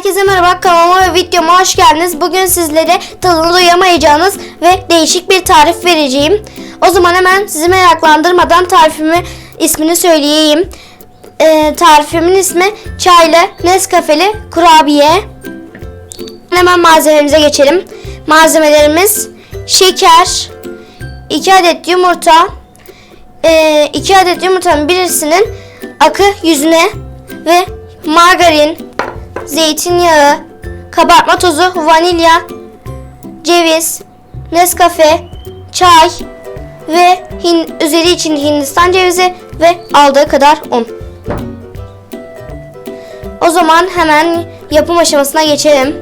Herkese merhaba kanalıma ve videoma hoş geldiniz. Bugün sizlere tadını duyamayacağınız ve değişik bir tarif vereceğim. O zaman hemen sizi meraklandırmadan tarifimi ismini söyleyeyim. Ee, tarifimin ismi çaylı Nescafeli kurabiye. Hemen malzememize geçelim. Malzemelerimiz şeker, 2 adet yumurta, 2 adet yumurtanın birisinin akı yüzüne ve margarin, zeytinyağı, kabartma tozu, vanilya, ceviz, Nescafe, çay ve hin, üzeri için Hindistan cevizi ve aldığı kadar un. O zaman hemen yapım aşamasına geçelim.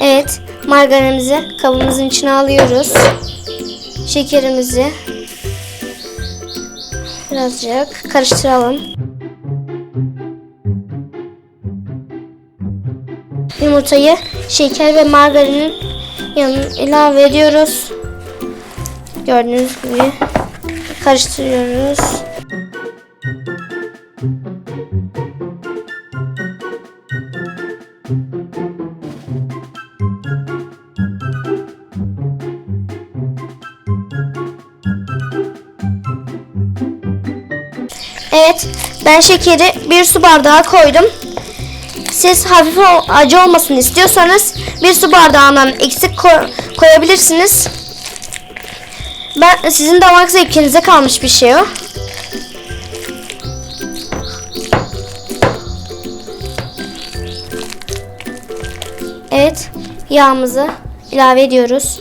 Evet, margarinimizi kabımızın içine alıyoruz. Şekerimizi birazcık karıştıralım. Yumurtayı şeker ve margarinin yanına ilave ediyoruz. Gördüğünüz gibi karıştırıyoruz. Evet, ben şekeri bir su bardağı koydum. Siz hafif acı olmasını istiyorsanız bir su bardağından eksik ko- koyabilirsiniz. Ben sizin damak zevkinize kalmış bir şey o. Evet, yağımızı ilave ediyoruz.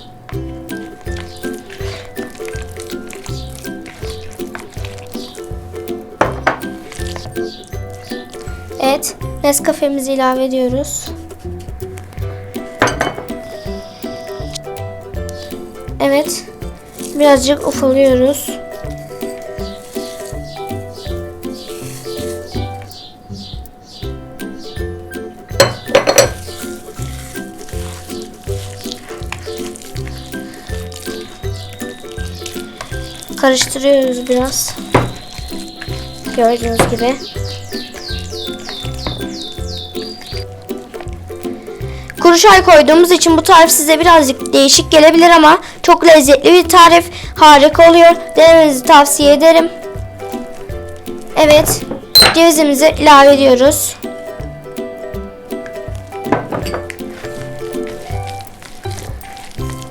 Evet, Nescafe'mizi ilave ediyoruz. Evet, birazcık ufalıyoruz. Karıştırıyoruz biraz. Gördüğünüz gibi. Kuru çay koyduğumuz için bu tarif size birazcık değişik gelebilir ama çok lezzetli bir tarif. Harika oluyor. Denemenizi tavsiye ederim. Evet. Cevizimizi ilave ediyoruz.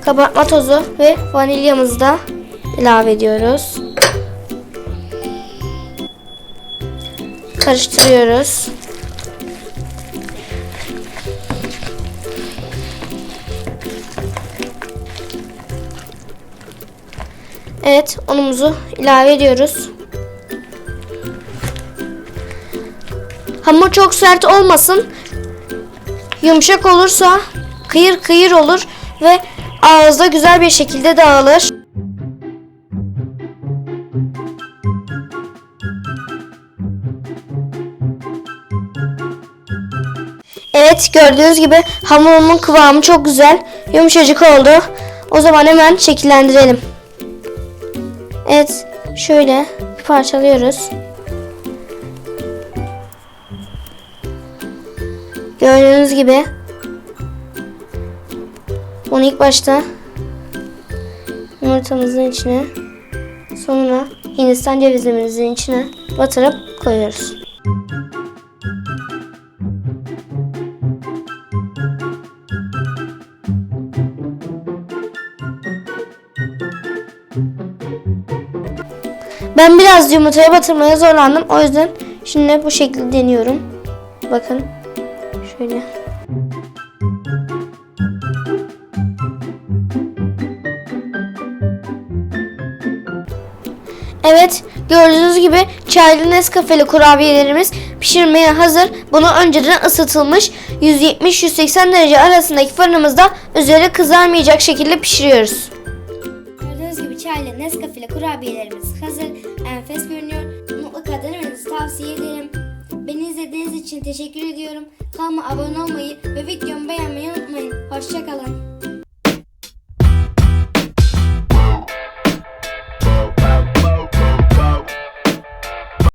Kabartma tozu ve vanilyamızı da ilave ediyoruz. Karıştırıyoruz. Evet, unumuzu ilave ediyoruz. Hamur çok sert olmasın. Yumuşak olursa kıyır kıyır olur ve ağızda güzel bir şekilde dağılır. Evet gördüğünüz gibi hamurumun kıvamı çok güzel. Yumuşacık oldu. O zaman hemen şekillendirelim. Evet, şöyle parçalıyoruz. Gördüğünüz gibi bunu ilk başta yumurtamızın içine sonra Hindistan cevizimizin içine batırıp koyuyoruz. Ben biraz yumurtaya batırmaya zorlandım. O yüzden şimdi bu şekilde deniyorum. Bakın. Şöyle. Evet, gördüğünüz gibi çaylı Nescafe'li kurabiyelerimiz pişirmeye hazır. Bunu önceden ısıtılmış 170-180 derece arasındaki fırınımızda üzeri kızarmayacak şekilde pişiriyoruz. Çaylı Nescafe'li kurabiyelerimiz hazır. Enfes görünüyor. Mutlaka denemenizi tavsiye ederim. Beni izlediğiniz için teşekkür ediyorum. Kanalıma abone olmayı ve videomu beğenmeyi unutmayın. Hoşçakalın.